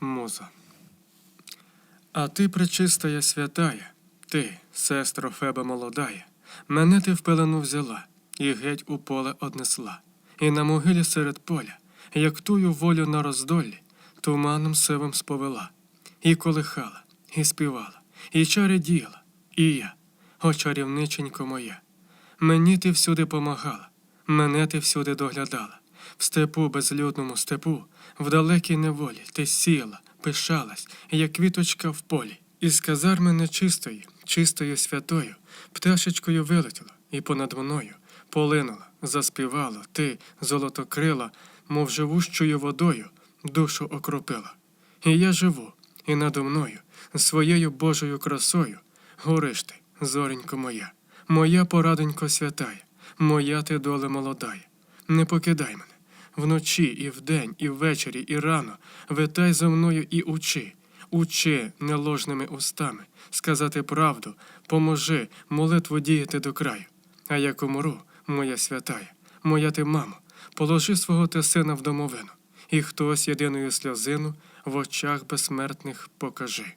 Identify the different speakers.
Speaker 1: Муза. А ти, пречистая святая, ти, сестро Феба молодая, мене ти в пелену взяла і геть у поле однесла, і на могилі серед поля, як тую волю на роздолі, туманом сивим сповела, і колихала, і співала, і чари діяла, і я, о чарівниченько моя. Мені ти всюди помагала, мене ти всюди доглядала. В степу, безлюдному степу, в далекій неволі ти сіяла, пишалась, як квіточка в полі. Із казарми нечистої, чистою святою, пташечкою вилетіла, і понад мною полинула, заспівала, ти, золотокрила, мов живущою водою, душу окропила. І я живу, і надо мною, своєю Божою красою, гориш ти, зоренько моя, моя порадонько святая, моя ти доле молодая. Не покидай мене. Вночі, і вдень, і ввечері, і рано. Витай за мною і учи, учи неложними устами, сказати правду, поможи молитву діяти до краю. А як умру, моя святая, моя ти мамо, положи свого ти сина в домовину, і хтось єдиною сльозину в очах безсмертних покажи.